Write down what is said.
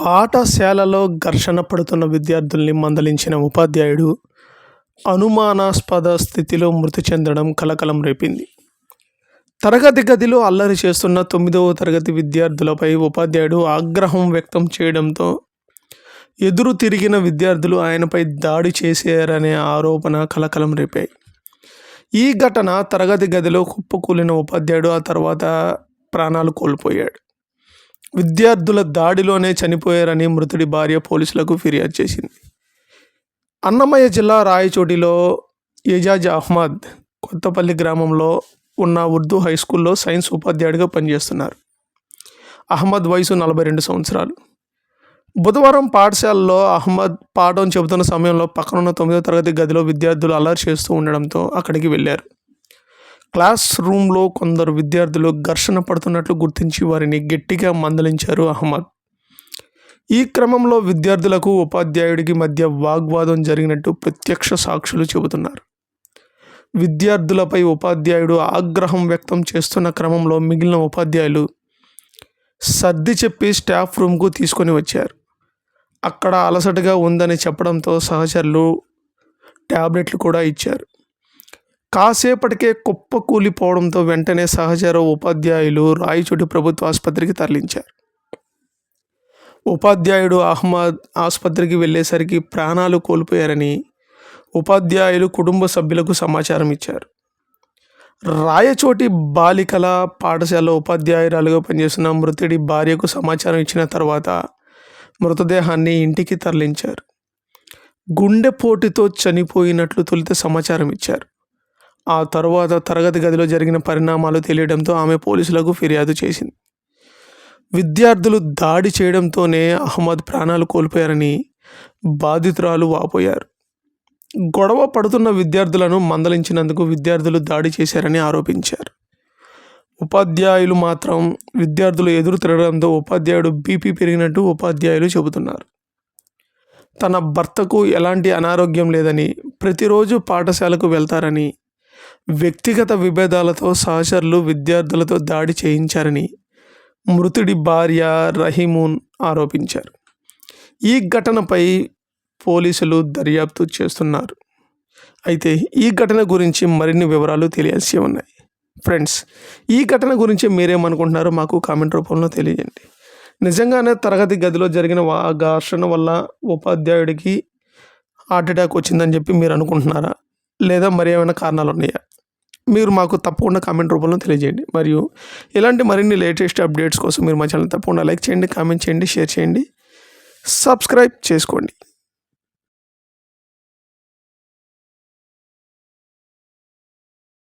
పాఠశాలలో ఘర్షణ పడుతున్న విద్యార్థుల్ని మందలించిన ఉపాధ్యాయుడు అనుమానాస్పద స్థితిలో మృతి చెందడం కలకలం రేపింది. తరగతి గదిలో అల్లరి చేస్తున్న తొమ్మిదవ తరగతి విద్యార్థులపై ఉపాధ్యాయుడు ఆగ్రహం వ్యక్తం చేయడంతో ఎదురు తిరిగిన విద్యార్థులు ఆయనపై దాడి చేశారనే ఆరోపణ కలకలం రేపాయి. ఈ ఘటన తరగతి గదిలో కుప్పకూలిన ఉపాధ్యాయుడు ఆ తర్వాత ప్రాణాలు కోల్పోయాడు. విద్యార్థుల దాడిలోనే చనిపోయారని మృతుడి భార్య పోలీసులకు ఫిర్యాదు చేసింది. అన్నమయ్య జిల్లా రాయచోటిలో ఏజాజ్ అహ్మద్ కొత్తపల్లి గ్రామంలో ఉన్న ఉర్దూ హై స్కూల్లో సైన్స్ ఉపాధ్యాయుడిగా పనిచేస్తున్నారు. అహ్మద్ వయసు నలభై రెండు సంవత్సరాలు. బుధవారం పాఠశాలలో అహ్మద్ పాఠం చెబుతున్న సమయంలో పక్కనున్న తొమ్మిదో తరగతి గదిలో విద్యార్థులు అలర్ట్ చేస్తూ ఉండడంతో అక్కడికి వెళ్ళారు. క్లాస్ రూమ్లో కొందరు విద్యార్థులు ఘర్షణ పడుతున్నట్లు గుర్తించి వారిని గట్టిగా మందలించారు అహ్మద్. ఈ క్రమంలో విద్యార్థులకు ఉపాధ్యాయుడికి మధ్య వాగ్వాదం జరిగినట్టు ప్రత్యక్ష సాక్షులు చెబుతున్నారు. విద్యార్థులపై ఉపాధ్యాయుడు ఆగ్రహం వ్యక్తం చేస్తున్న క్రమంలో మిగిలిన ఉపాధ్యాయులు సర్ది చెప్పి స్టాఫ్ రూమ్కు తీసుకొని వచ్చారు. అక్కడ అలసటగా ఉందని చెప్పడంతో సహచరులు ట్యాబ్లెట్లు కూడా ఇచ్చారు. కాసేపటికే కుప్ప కూలిపోవడంతో వెంటనే సహచర ఉపాధ్యాయులు రాయచోటి ప్రభుత్వ ఆసుపత్రికి తరలించారు. ఉపాధ్యాయుడు అహ్మద్ ఆసుపత్రికి వెళ్ళేసరికి ప్రాణాలు కోల్పోయారని ఉపాధ్యాయులు కుటుంబ సభ్యులకు సమాచారం ఇచ్చారు. రాయచోటి బాలికల పాఠశాల ఉపాధ్యాయురాలుగా పనిచేస్తున్న మృతుడి భార్యకు సమాచారం ఇచ్చిన తర్వాత మృతదేహాన్ని ఇంటికి తరలించారు. గుండెపోటుతో చనిపోయినట్లు తొలిత సమాచారం ఇచ్చారు. ఆ తరువాత తరగతి గదిలో జరిగిన పరిణామాలు తెలియడంతో ఆమె పోలీసులకు ఫిర్యాదు చేసింది. విద్యార్థులు దాడి చేయడంతోనే అహ్మద్ ప్రాణాలు కోల్పోయారని బాధితురాలు వాపోయారు. గొడవ పడుతున్న విద్యార్థులను మందలించినందుకు విద్యార్థులు దాడి చేశారని ఆరోపించారు. ఉపాధ్యాయులు మాత్రం విద్యార్థులు ఎదురు తిరగడంతో ఉపాధ్యాయుడు బీపీ పెరిగినట్టు ఉపాధ్యాయులు చెబుతున్నారు. తన భర్తకు ఎలాంటి అనారోగ్యం లేదని ప్రతిరోజు పాఠశాలకు వెళ్తారని వ్యక్తిగత విభేదాలతో సహచరులు విద్యార్థులతో దాడి చేయించారని మృతుడి భార్య రహీమున్ ఆరోపించారు. ఈ ఘటనపై పోలీసులు దర్యాప్తు చేస్తున్నారు. అయితే ఈ ఘటన గురించి మరిన్ని వివరాలు తెలియాల్సి ఉన్నాయి. ఫ్రెండ్స్ ఈ ఘటన గురించి మీరేమనుకుంటున్నారో మాకు కామెంట్ రూపంలో తెలియజేయండి. నిజంగానే తరగతి గదిలో జరిగిన ఘర్షణ వల్ల ఉపాధ్యాయుడికి హార్ట్ అటాక్ వచ్చిందని చెప్పి మీరు అనుకుంటున్నారా? లేదా మరి ఏమైనా కారణాలు ఉన్నాయా మీరు మాకు తప్పకుండా కామెంట్ రూపంలో తెలియజేయండి. మరియు ఇలాంటి మరిన్ని లేటెస్ట్ అప్డేట్స్ కోసం మీరు మా ఛానల్ తప్పకుండా లైక్ చేయండి కామెంట్ చేయండి షేర్ చేయండి సబ్స్క్రైబ్ చేసుకోండి.